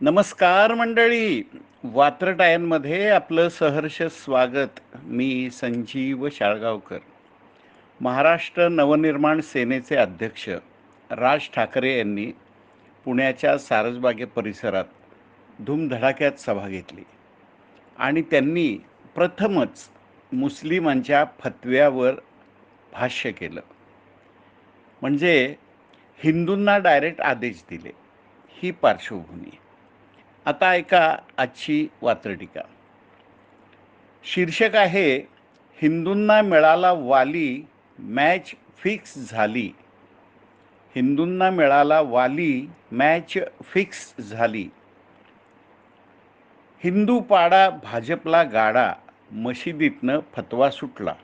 नमस्कार मंडळी. वात्रटायांमध्ये आपलं सहर्ष स्वागत. मी संजीव शाळगावकर. महाराष्ट्र नवनिर्माण सेनेचे अध्यक्ष राज ठाकरे यांनी पुण्याच्या सारसबागे परिसरात धूमधडाक्यात सभा घेतली. आणि त्यांनी प्रथमच मुस्लिमांच्या फतव्यावर भाष्य केलं. म्हणजे हिंदूंना डायरेक्ट आदेश दिले. ही पार्श्वभूमी. आता ऐका आजची वात्रटीका. शीर्षक आहे हिंदूंना मिळाला वाली मॅच फिक्स झाली. हिंदूंना मिळाला वाली मॅच फिक्स झाली. हिंदू पाडा भाजपला गाडा मशिदीतनं फतवा सुटला.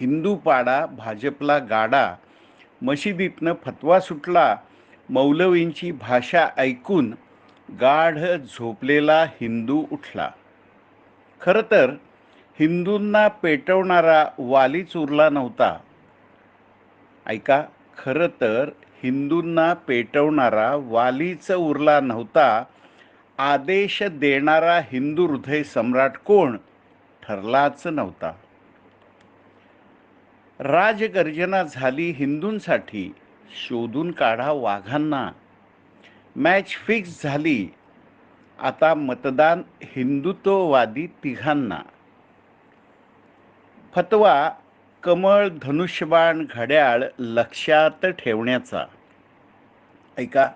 हिंदू पाडा भाजपला गाडा मशिदीतनं फतवा सुटला. मौलवींची भाषा ऐकून गाढ झोपलेला हिंदू उठला. खरं तर हिंदूंना पेटवणारा वालीच उरला नव्हता. ऐका खरं तर हिंदूंना पेटवणारा वालीच उरला नव्हता. आदेश देणारा हिंदू हृदय सम्राट कोण? ठरलाच नव्हता. राजगर्जना झाली हिंदूंसाठी. शोधून काढा वाघांना. मॅच फिक्स झाली. आता मतदान हिंदुत्ववादी तिघांना. फतवा कमळ धनुष्यबाण घड्याळ लक्षात ठेवण्याचा. ऐका.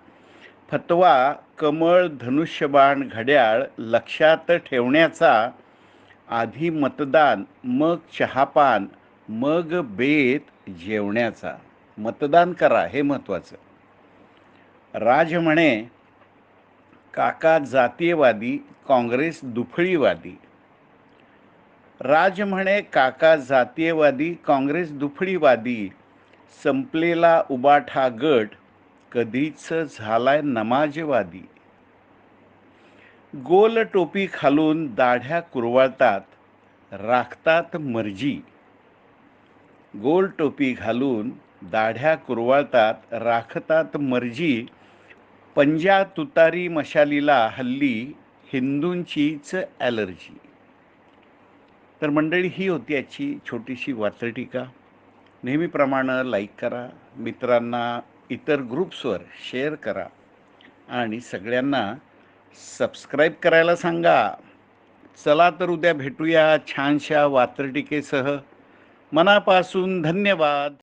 फतवा कमळ धनुष्यबाण घड्याळ लक्षात ठेवण्याचा. आधी मतदान मग चहापान मग बेत जेवण्याचा. मतदान करा हे महत्त्वाचं. राज म्हणे काका जातीयवादी काँग्रेस दुफळीवादी. राज म्हणे काका जातीयवादी काँग्रेस दुफळीवादी संपलेला उबाठा गट कधीच झालाय नमाजवादी. गोल टोपी खालून दाढ्या कुरवाळतात राखतात मर्जी. गोल टोपी घालून दाढ्या कुरवाळतात राखतात मर्जी पंजा तुतारी मशालीला हल्ली हिंदूंचीच ॲलर्जी. तर मंडळी ही होती याची छोटीशी वात्रटीका नेहमीप्रमाणे लाईक करा मित्रांना इतर ग्रुप्सवर शेअर करा आणि सगळ्यांना सबस्क्राईब करायला सांगा. चला तर उद्या भेटूया छानशा वात्रटिकेसह मनापासून धन्यवाद.